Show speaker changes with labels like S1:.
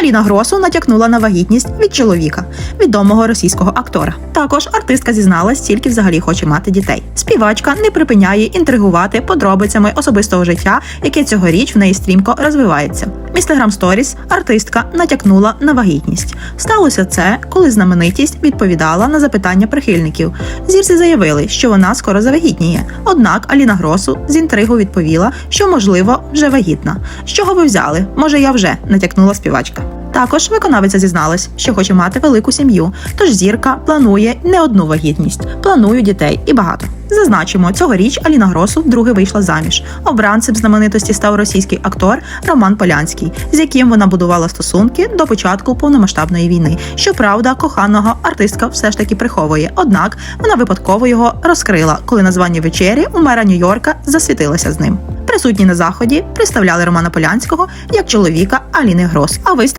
S1: Аліна Гросу натякнула на вагітність від чоловіка, відомого російського актора. Також артистка зізналась, тільки взагалі хоче мати дітей. Співачка не припиняє інтригувати подробицями особистого життя, яке цьогоріч в неї стрімко розвивається. Instagram Stories артистка натякнула на вагітність. Сталося це, коли знаменитість відповідала на запитання прихильників. Зірці заявили, що вона скоро завагітніє. Однак Аліна Гросу з інтригу відповіла, що можливо вже вагітна. З чого ви взяли? Може, я вже натякнула співачка. Також виконавиця зізналась, що хоче мати велику сім'ю, тож зірка планує не одну вагітність, планує дітей і багато. Зазначимо, цьогоріч Аліна Гросу вдруге вийшла заміж. Обранцем знаменитості став російський актор Роман Полянський, з яким вона будувала стосунки до початку повномасштабної війни. Щоправда, коханого артистка все ж таки приховує. Однак вона випадково його розкрила, коли на званні вечері у мера Нью-Йорка засвітилася з ним. Присутні на заході представляли Романа Полянського як чоловіка Аліни Грос. А виступ